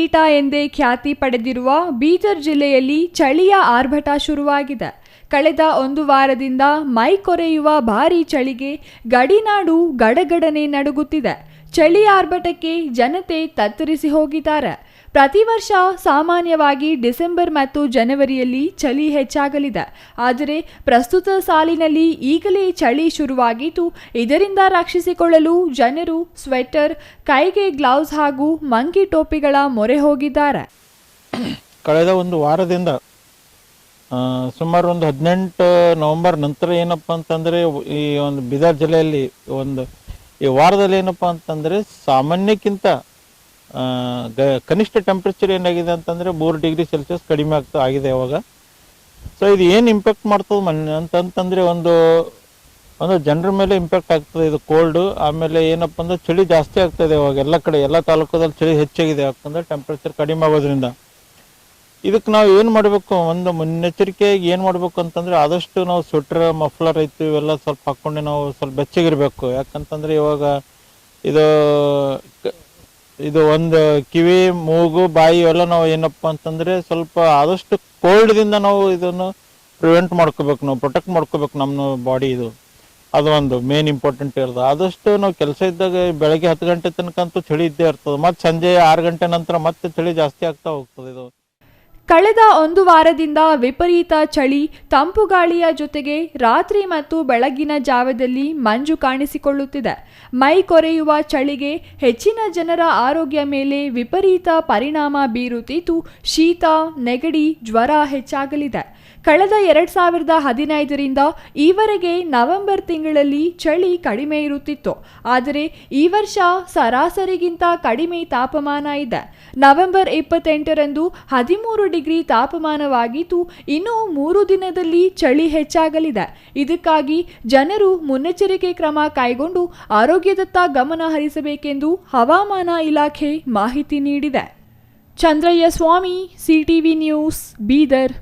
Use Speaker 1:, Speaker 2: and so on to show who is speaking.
Speaker 1: ಕಿರೀಟ ಎಂದೇ ಖ್ಯಾತಿ ಪಡೆದಿರುವ ಬೀದರ್ ಜಿಲ್ಲೆಯಲ್ಲಿ ಚಳಿಯ ಆರ್ಭಟ ಶುರುವಾಗಿದೆ. ಕಳೆದ ಒಂದು ವಾರದಿಂದ ಮೈ ಕೊರೆಯುವ ಭಾರೀ ಚಳಿಗೆ ಗಡಿನಾಡು ಗಡಗಡನೆ ನಡುಗುತ್ತಿದೆ. ಚಳಿ ಆರ್ಭಟಕ್ಕೆ ಜನತೆ ತತ್ತರಿಸಿ ಹೋಗಿದ್ದಾರೆ. ಪ್ರತಿ ವರ್ಷ ಸಾಮಾನ್ಯವಾಗಿ ಡಿಸೆಂಬರ್ ಮತ್ತು ಜನವರಿಯಲ್ಲಿ ಚಳಿ ಹೆಚ್ಚಾಗಲಿದೆ. ಆದರೆ ಪ್ರಸ್ತುತ ಸಾಲಿನಲ್ಲಿ ಈಗಲೇ ಚಳಿ ಶುರುವಾಗಿದ್ದು, ಇದರಿಂದ ರಕ್ಷಿಸಿಕೊಳ್ಳಲು ಜನರು ಸ್ವೆಟರ್, ಕೈಗೆ ಗ್ಲೌಸ್ ಹಾಗೂ ಮಂಕಿ ಟೋಪಿಗಳ ಮೊರೆ ಹೋಗಿದ್ದಾರೆ.
Speaker 2: ಕಳೆದ ಒಂದು ವಾರದಿಂದ ಸುಮಾರು ಒಂದು ಹದಿನೆಂಟು ನವೆಂಬರ್ ನಂತರ ಏನಪ್ಪ ಅಂತಂದರೆ, ಈ ಒಂದು ಬೀದರ್ ಜಿಲ್ಲೆಯಲ್ಲಿ ಒಂದು, ಈ ವಾರದಲ್ಲಿ ಏನಪ್ಪ ಅಂತಂದರೆ ಸಾಮಾನ್ಯಕ್ಕಿಂತ ಕನಿಷ್ಠ ಟೆಂಪ್ರೇಚರ್ ಏನಾಗಿದೆ ಅಂತಂದರೆ ಮೂರು ಡಿಗ್ರಿ ಸೆಲ್ಸಿಯಸ್ ಕಡಿಮೆ ಆಗ್ತಾ ಆಗಿದೆ ಅವಾಗ. ಸೊ ಇದು ಏನು ಇಂಪ್ಯಾಕ್ಟ್ ಮಾಡ್ತದೆ ಮೊನ್ನೆ ಅಂತಂತಂದರೆ ಒಂದು ಒಂದು ಜನರ ಮೇಲೆ ಇಂಪ್ಯಾಕ್ಟ್ ಆಗ್ತದೆ ಇದು ಕೋಲ್ಡು ಆಮೇಲೆ ಏನಪ್ಪ ಅಂದ್ರೆ ಚಳಿ ಜಾಸ್ತಿ ಆಗ್ತದೆ ಇವಾಗ ಎಲ್ಲ ಕಡೆ, ಎಲ್ಲ ತಾಲೂಕದಲ್ಲಿ ಚಳಿ ಹೆಚ್ಚಾಗಿದೆ ಯಾಕಂದ್ರೆ ಟೆಂಪ್ರೇಚರ್ ಕಡಿಮೆ ಆಗೋದ್ರಿಂದ. ಇದಕ್ಕೆ ನಾವು ಏನು ಮಾಡಬೇಕು, ಒಂದು ಮುನ್ನೆಚ್ಚರಿಕೆಯಾಗಿ ಏನು ಮಾಡಬೇಕು ಅಂತಂದರೆ ಆದಷ್ಟು ನಾವು ಸ್ವೆಟ್ರ್ ಮಫ್ಲರ್ ಐತಿ, ಇವೆಲ್ಲ ಸ್ವಲ್ಪ ಹಾಕ್ಕೊಂಡು ನಾವು ಸ್ವಲ್ಪ ಬೆಚ್ಚಗಿರಬೇಕು. ಯಾಕಂತಂದರೆ ಇವಾಗ ಇದು ಇದು ಒಂದು ಕಿವಿ, ಮೂಗು, ಬಾಯಿ ಎಲ್ಲ ನಾವು ಏನಪ್ಪ ಅಂತಂದ್ರೆ ಸ್ವಲ್ಪ ಆದಷ್ಟು ಕೋಲ್ಡ್ದಿಂದ ನಾವು ಇದನ್ನು ಪ್ರಿವೆಂಟ್ ಮಾಡ್ಕೋಬೇಕು, ನಾವು ಪ್ರೊಟೆಕ್ಟ್ ಮಾಡ್ಕೋಬೇಕು ನಮ್ಮ ಬಾಡಿ ಇದು. ಅದು ಒಂದು ಮೇನ್ ಇಂಪಾರ್ಟೆಂಟ್ ಇರೋದು. ಆದಷ್ಟು ನಾವು ಕೆಲಸ ಇದ್ದಾಗ ಬೆಳಗ್ಗೆ ಹತ್ತು ಗಂಟೆ ತನಕ ಅಂತೂ ಚಳಿ ಇದ್ದೇ ಇರ್ತದೆ. ಮತ್ತೆ ಸಂಜೆ ಆರು ಗಂಟೆ ನಂತರ ಮತ್ತೆ ಚಳಿ ಜಾಸ್ತಿ ಆಗ್ತಾ ಹೋಗ್ತದೆ ಇದು.
Speaker 1: ಕಳೆದ ಒಂದು ವಾರದಿಂದ ವಿಪರೀತ ಚಳಿ, ತಂಪು ಗಾಳಿಯ ಜೊತೆಗೆ ರಾತ್ರಿ ಮತ್ತು ಬೆಳಗಿನ ಜಾವದಲ್ಲಿ ಮಂಜು ಕಾಣಿಸಿಕೊಳ್ಳುತ್ತಿದೆ. ಮೈ ಕೊರೆಯುವ ಚಳಿಗೆ ಹೆಚ್ಚಿನ ಜನರ ಆರೋಗ್ಯ ಮೇಲೆ ವಿಪರೀತ ಪರಿಣಾಮ ಬೀರುತ್ತಿದ್ದು, ಶೀತ, ನೆಗಡಿ, ಜ್ವರ ಹೆಚ್ಚಾಗಲಿದೆ. ಕಳೆದ ಎರಡ್ ಸಾವಿರದ ಹದಿನೈದರಿಂದ ಈವರೆಗೆ ನವೆಂಬರ್ ತಿಂಗಳಲ್ಲಿ ಚಳಿ ಕಡಿಮೆ ಇರುತ್ತಿತ್ತು. ಆದರೆ ಈ ವರ್ಷ ಸರಾಸರಿಗಿಂತ ಕಡಿಮೆ ತಾಪಮಾನ ಇದೆ. ನವೆಂಬರ್ ಇಪ್ಪತ್ತೆಂಟರಂದು ಹದಿಮೂರು ಡಿಗ್ರಿ ತಾಪಮಾನವಾಗಿದ್ದು ಇನ್ನು ಮೂರು ದಿನದಲ್ಲಿ ಚಳಿ ಹೆಚ್ಚಾಗಲಿದೆ. ಇದಕ್ಕಾಗಿ ಜನರು ಮುನ್ನೆಚ್ಚರಿಕೆ ಕ್ರಮ ಕೈಗೊಂಡು ಆರೋಗ್ಯದತ್ತ ಗಮನ ಹರಿಸಬೇಕೆಂದು ಹವಾಮಾನ ಇಲಾಖೆ ಮಾಹಿತಿ ನೀಡಿದೆ. Chandraiah Swamy, CTV news, Bidar.